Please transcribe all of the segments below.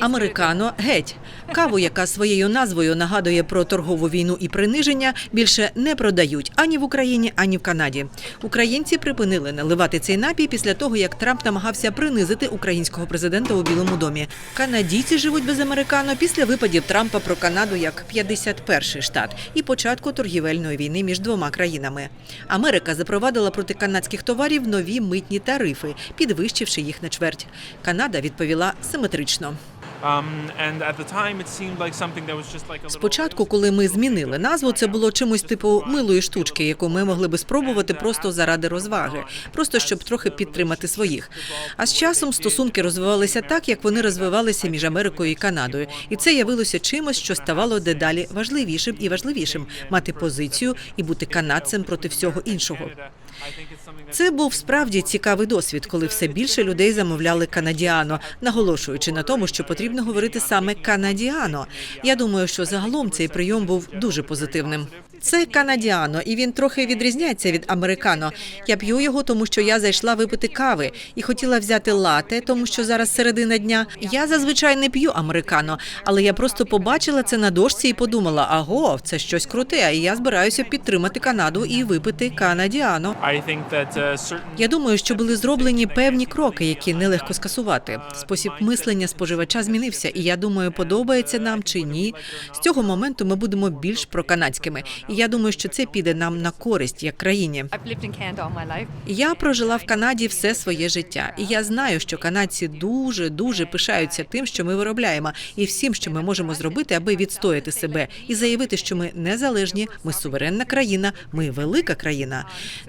Американо геть. Каву, яка своєю назвою нагадує про торгову війну і приниження, більше не продають ані в Україні, ані в Канаді. Українці припинили наливати цей напій після того, як Трамп намагався принизити українського президента у Білому домі. Канадійці живуть без американо після випадів Трампа про Канаду як 51-й штат і початку торгівельної війни між двома країнами. Америка запровадила проти канадських товарів нові митні тарифи, підвищивши їх на чверть. Канада відповіла симетрично. Um. Спочатку, коли ми змінили назву, це було чимось типу милої штучки, яку ми могли би спробувати просто заради розваги, просто щоб трохи підтримати своїх. А з часом стосунки розвивалися так, як вони розвивалися між Америкою і Канадою, і це явилося чимось, що ставало дедалі важливішим і важливішим мати позицію і бути канадцем проти всього іншого. Це був справді цікавий досвід, коли все більше людей замовляли канадіано, наголошуючи на тому, що потрібно говорити саме канадіано. Я думаю, що загалом цей прийом був дуже позитивним. Це канадіано, і він трохи відрізняється від американо. Я п'ю його, тому що я зайшла випити кави і хотіла взяти лате, тому що зараз середина дня. Я зазвичай не п'ю американо, але я просто побачила це на дошці і подумала: аго, це щось круте. І я збираюся підтримати Канаду і випити канадіано. I think that uh, certain. Я думаю, що були зроблені певні кроки, які нелегко скасувати. Спосіб мислення споживача змінився, і я думаю, подобається нам чи ні. З цього моменту ми будемо більш проканадськими. І я думаю, що це піде нам на користь як країні. I've lived in Canada all my life. Я прожила в Канаді все своє життя, і я знаю, що канадці дуже дуже пишаються тим, що ми виробляємо, і всім, що ми можемо зробити, аби відстояти себе і заявити, що ми незалежні, ми суверенна країна, ми велика країна.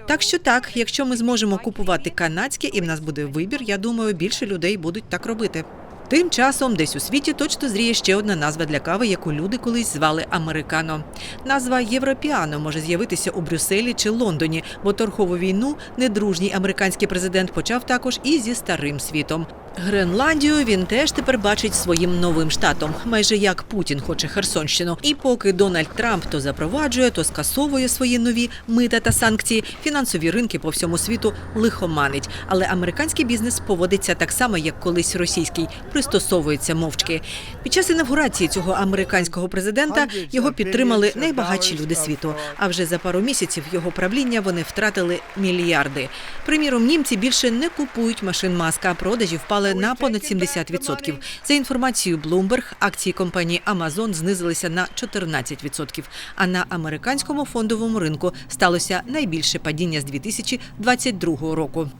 Так що так, якщо ми зможемо купувати канадське, і в нас буде вибір, я думаю, більше людей будуть так робити. Тим часом десь у світі точно зріє ще одна назва для кави, яку люди колись звали американо. Назва Європіано може з'явитися у Брюсселі чи Лондоні, бо торгову війну недружній американський президент почав також і зі старим світом. Гренландію він теж тепер бачить своїм новим штатом, майже як Путін хоче Херсонщину. І поки Дональд Трамп то запроваджує, то скасовує свої нові мита та санкції, фінансові ринки по всьому світу лихоманить. Але американський бізнес поводиться так само, як колись російський, пристосовується мовчки. Під час інавгурації цього американського президента його підтримали найбагатші люди світу. А вже за пару місяців його правління вони втратили мільярди. Приміром, німці більше не купують машин маска, а продажі впали на понад 70%. За інформацією Bloomberg, акції компанії Amazon знизилися на 14%, а на американському фондовому ринку сталося найбільше падіння з 2022 року.